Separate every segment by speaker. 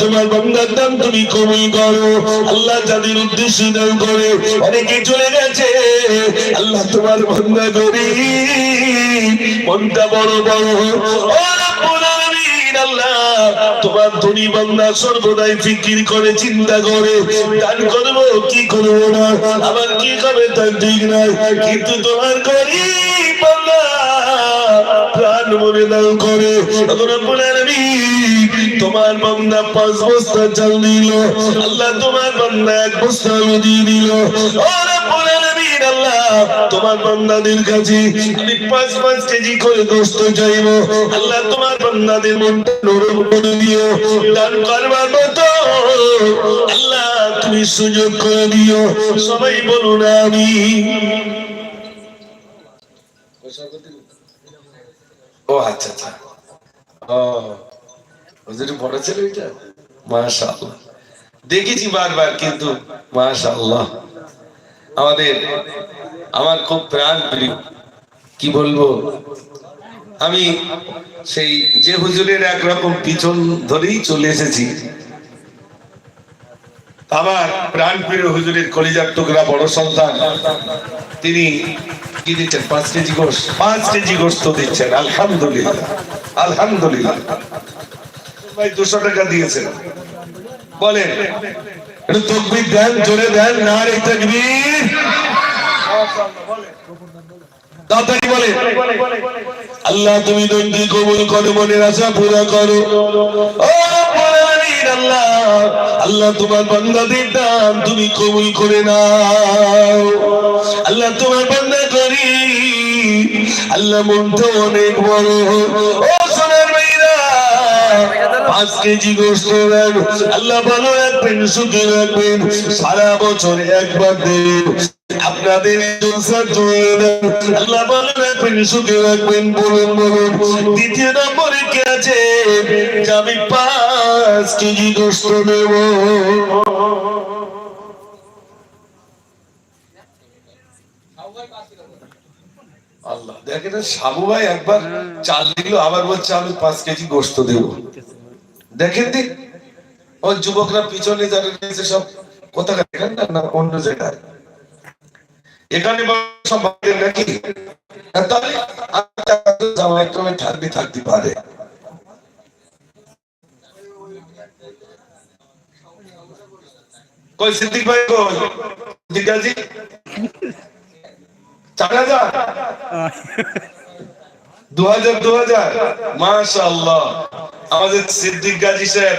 Speaker 1: তোমার বন্দার দাম তুমি কবুল করো। আল্লাহ যাদের উদ্দেশ্য দান করে। অনেকে চলে গেছে। আল্লাহ তোমার বন্দা করি মনটা বড় বড়। তোমার ধনী বান্দা সর্বদাই ফিকির করে, চিন্তা করে। দান করব, কি করব না? আবার কি হবে তার ঠিক নাই। কিন্তু তোমার বান্দা প্রাণ মনে করে। তোমার বান্দা পাঁচ বস্তা চাল দিল। আল্লাহ তোমার বান্দা এক বস্তা দিয়ে দিল। আল্লাহ তোমার বান্দাদের কাছে আমি পাঁচ পাঁচ কেজি করে গোস্ত চাইব। আল্লাহ তোমার বান্দাদের মনটা নরম করে দিও। দান করবার মতো আল্লাহ তুমি সুযোগ করে দিও। সবাই বলুন আমি ও আচ্ছা আচ্ছা। ও, হুজুরি বড় ছেলে ওইটা মাশাআল্লাহ। দেখেছি বারবার, কিন্তু মাশাআল্লাহ। আমাদের, আমার খুব প্রাণ প্রিয়। কি বলব? আমি সেই যে হুজুরের একরকম পিছন ধরেই চলে এসেছি। আমার প্রাণ প্রিয় হুজুরের কলিজার টুকরা বড় সন্তান। তিনি কি দিচ্ছেন? পাঁচ কেজি গোস পাঁচ কেজি গোস্ত দিচ্ছেন, আলহামদুলিল্লাহ। আলহামদুলিল্লাহ। ভাই, দুশো টাকা দিয়েছেন। বলেন তকবির দেন, জোরে দেন না রে তকবির। তাড়াতাড়ি বলে আল্লাহ, তুমি দণ্ডি কবুল করো, মনের আশা পুরা করো। ও আল্লাহ। আল্লাহ তোমার বান্দাদের দান তুমি কবুল করে নাও। আল্লাহ তোমার বান্দা করি। আল্লাহ মনটা অনেক বড়। পাঁচ কেজি গোস্ত আল্লাহ ভালো রাখবেন, সুখী রাখবেন। সারা বছর একবার দেবেন আপনাদের আল্লাহ সুখে রাখবেন বলুন বলুন। দ্বিতীয় নম্বরে কে আছে? পাঁচ কেজি আল্লাহ, দেখেন সাবু ভাই একবার চাল দিল, আবার বলছে, আমি পাঁচ কেজি গোস্ত দেব। দেখেন দিন ওই যুবকরা পিছনে যারা সব কোথাকার না, অন্য জায়গায়? এখানে নাকি? হ্যাঁ, তাহলে আচ্ছা, জামাই থাকতে পারে। হাজার? দু হাজার আমাদের সিদ্দিক গাজী সাহেব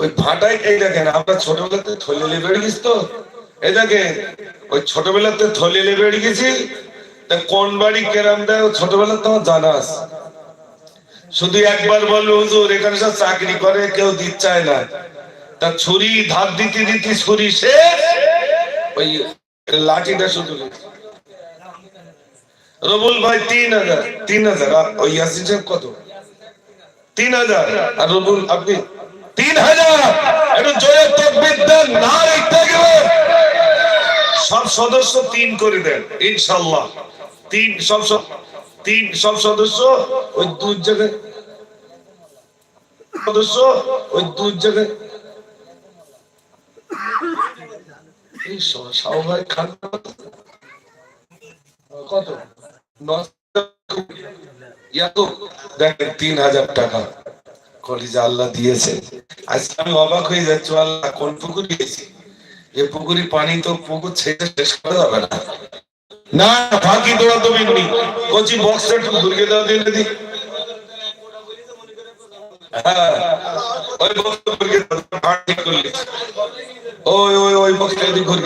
Speaker 1: ওই ভাটাই এই দেখেন, আমরা ছোটবেলাতে থলিলে বেড়ে গেছি তো। এই দেখেন, ওই ছোটবেলাতে থলিলে বেড়ে গেছি। তা কোন বাড়ি কেরাম দেয় ছোটবেলা তো জানা আছে। শুধু একবার বলল হুজুর, এখানে সব চাকরি করে, কেউ দিতে চায় না। তা ছুরি, ধার দিতে দিতে ছুরি শেষ। ওই লাঠিটা শুধু। রবুল ভাই, তিন হাজার তিন হাজার ওই সাহেব কত? তিন হাজার। আর রবুল, আপনি? তিন হাজার। একটু সব সদস্য তিন করে দেন, ইনশাল্লাহ। তিন, সব তিন, সব সদস্য ওই দু জায়গায়। সদস্য ওই দু জায়গায়। এই স- শাহ ভাই খান। কত? দেখেন, তিন হাজার টাকা কলিজা আল্লাহ দিয়েছে। আজকে আমি অবাক হয়ে যাচ্ছি, আল্লাহ কোন পুকুর এ পুকুরি পানি তো পুকুর ছেড়ে শেষ করা যাবে না। না, ফাঁকি কচি বক্সটা একটু ঘুরিয়ে দেওয়া দিলে দি হ্যাঁ ওই বক্সটা ঘুরিয়ে ওই ওই ওই বক্সটা ঘুরিয়ে